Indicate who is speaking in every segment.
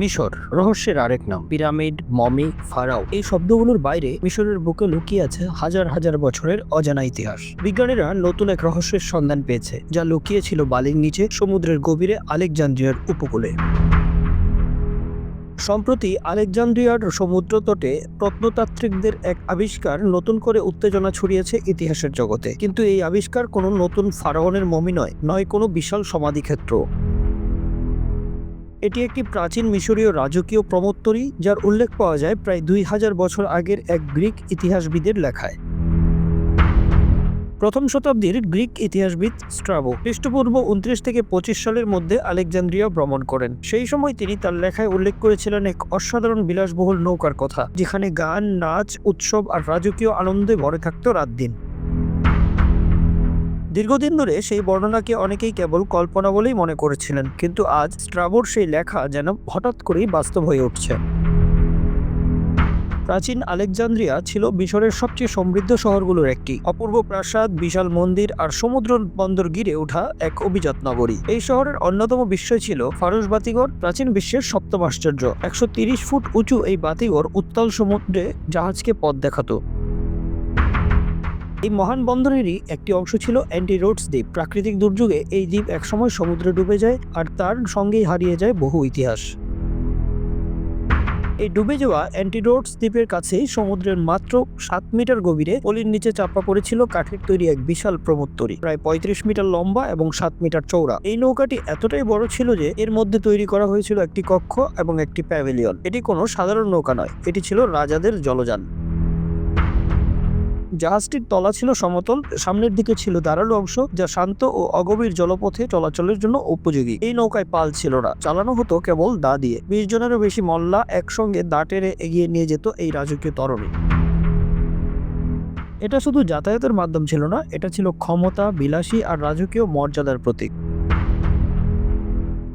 Speaker 1: মিশর, রহস্যের আরেক নাম। পিরামিড, মমি, ফারাও, এই শব্দগুলোর বাইরে মিশরের বুকে লুকিয়ে আছে হাজার হাজার বছরের অজানা ইতিহাস। বিজ্ঞানীরা নতুন এক রহস্যের সন্ধান পেয়েছে, যা লুকিয়ে ছিল বালির নিচে সমুদ্রের গভীরে আলেকজান্দ্রিয়ার উপকূলে। সম্প্রতি আলেকজান্দ্রিয়ার সমুদ্র তটে প্রত্নতাত্ত্বিকদের এক আবিষ্কার নতুন করে উত্তেজনা ছড়িয়েছে ইতিহাসের জগতে। কিন্তু এই আবিষ্কার কোনো নতুন ফারাওনের মমি নয় নয় কোনো বিশাল সমাধিক্ষেত্র। এটি একটি প্রাচীন মিশরীয় রাজকীয় প্রমোত্তরী, যার উল্লেখ পাওয়া যায় প্রায় দুই হাজার বছর আগের এক গ্রিক ইতিহাসবিদের লেখায়। প্রথম শতাব্দীর গ্রিক ইতিহাসবিদ স্ট্রাবো খ্রিস্টপূর্ব উনত্রিশ থেকে পঁচিশ সালের মধ্যে আলেকজান্দ্রিয়া ভ্রমণ করেন। সেই সময় তিনি তার লেখায় উল্লেখ করেছিলেন এক অসাধারণ বিলাসবহুল নৌকার কথা, যেখানে গান, নাচ, উৎসব আর রাজকীয় আনন্দে ভরে থাকত রাত দিন। দীর্ঘদিন ধরে সেই বর্ণনাকে অনেকেই কেবল কল্পনা বলেই মনে করেছিলেন, কিন্তু আজ স্ট্রাবোর সেই লেখা যেন হঠাৎ করেই বাস্তব হয়ে উঠছে। প্রাচীন আলেকজান্দ্রিয়া ছিল মিশরের সবচেয়ে সমৃদ্ধ শহরগুলোর একটি। অপূর্ব প্রাসাদ, বিশাল মন্দির আর সমুদ্র বন্দর গিরে ওঠা এক অভিজাত নগরী। এই শহরের অন্যতম বিস্ময় ছিল ফারস বাতিঘর, প্রাচীন বিশ্বের সপ্তম আশ্চর্য। একশো ফুট উঁচু এই বাতিঘর উত্তাল সমুদ্রে জাহাজকে পথ দেখাতো। এই মহান বন্দরেরই একটি অংশ ছিল অ্যান্টি রোডস দ্বীপ। প্রাকৃতিক দুর্যোগে এই দ্বীপ একসময় সমুদ্রে ডুবে যায় আর তার সঙ্গেই হারিয়ে যায় বহু ইতিহাস। এই ডুবে যাওয়া অ্যান্টিডোটস দ্বীপের কাছেই সমুদ্রের মাত্র সাত মিটার গভীরে পলির নিচে চাপা পড়েছিল কাঠের তৈরি এক বিশাল প্রমোত্তরী প্রায় পঁয়ত্রিশ মিটার লম্বা এবং সাত মিটার চৌড়া এই নৌকাটি এতটাই বড় ছিল যে এর মধ্যে তৈরি করা হয়েছিল একটি কক্ষ এবং একটি প্যাভিলিয়ন। এটি কোনো সাধারণ নৌকা নয়, এটি ছিল রাজাদের জলযান। জাহাজটির তলা ছিল সমতল, সামনের দিকে ছিল দাঁড়াল অংশ যা শান্ত ও অগভীর জলপথে চলাচলের জন্য উপযোগী। এই নৌকায় পাল ছিল না, চালানো হতো কেবল দা দিয়ে। বিশ জনেরও বেশি মল্লা একসঙ্গে দা টেনে এগিয়ে নিয়ে যেত এই রাজকীয় তরণী। এটা শুধু যাতায়াতের মাধ্যম ছিল না, এটা ছিল ক্ষমতা, বিলাসী আর রাজকীয় মর্যাদার প্রতীক।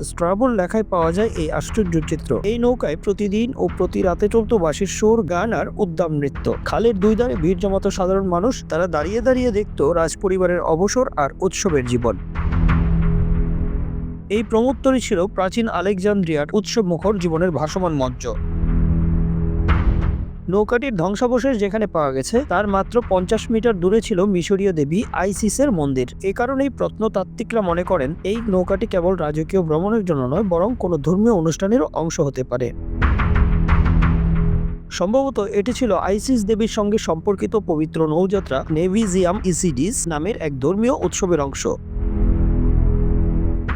Speaker 1: স্ট্রাবল লেখায় পাওয়া যায় এই আশ্চর্য চিত্র। এই নৌকায় প্রতিদিন ও প্রতি রাতে চলত বাঁশির সুর, গান আর উদ্দাম নৃত্য। খালের দুই ধারে ভিড় জমাতো সাধারণ মানুষ, তারা দাঁড়িয়ে দাঁড়িয়ে দেখত রাজপরিবারের অবসর আর উৎসবের জীবন। এই প্রমোত্তরই ছিল প্রাচীন আলেকজান্দ্রিয়ার উৎসব মুখর জীবনের ভাসমান মঞ্চ। নৌকাটির ধ্বংসাবশেষ যেখানে পাওয়া গেছে, তার মাত্র পঞ্চাশ মিটার দূরে ছিল মিশরীয় দেবী আইসিসের মন্দির। এ কারণেই প্রত্নতাত্ত্বিকরা মনে করেন, এই নৌকাটি কেবল রাজকীয় ভ্রমণের জন্য নয়, বরং কোনো ধর্মীয় অনুষ্ঠানেরও অংশ হতে পারে। সম্ভবত এটি ছিল আইসিস দেবীর সঙ্গে সম্পর্কিত পবিত্র নৌযাত্রা নেভিজিয়াম ইসিডিস নামের এক ধর্মীয় উৎসবের অংশ।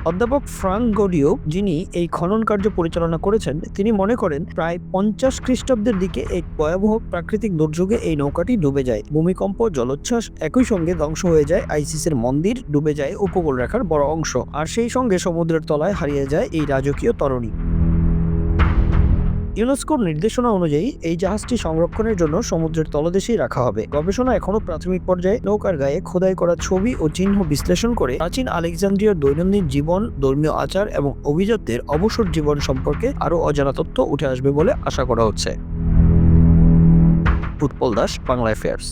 Speaker 1: অধ্যাপক ফ্রাঙ্ক গডিও যিনি এই খনন কার্য পরিচালনা করেছেন, তিনি মনে করেন প্রায় পঞ্চাশ খ্রিস্টাব্দের দিকে এক ভয়াবহ প্রাকৃতিক দুর্যোগে এই নৌকাটি ডুবে যায়। ভূমিকম্প, জলোচ্ছ্বাস একই সঙ্গে ধ্বংস হয়ে যায়, আইসিসের মন্দির ডুবে যায় উপকূল রেখার বড় অংশ। আর সেই সঙ্গে সমুদ্রের তলায় হারিয়ে যায় এই রাজকীয় তরণী। ইউনেস্কোর নির্দেশনা অনুযায়ী এই জাহাজটি সংরক্ষণের জন্য সমুদ্রের তলদেশেই রাখা হবে। গবেষণা এখনও প্রাথমিক পর্যায়ে। নৌকার গায়ে খোদাই করা ছবি ও চিহ্ন বিশ্লেষণ করে প্রাচীন আলেকজান্দ্রিয়ার দৈনন্দিন জীবন, ধর্মীয় আচার এবং অভিজাতদের অবসর জীবন সম্পর্কে আরও অজানা তথ্য উঠে আসবে বলে আশা করা হচ্ছে। উৎপল দাস, বাংলা অ্যাফেয়ার্স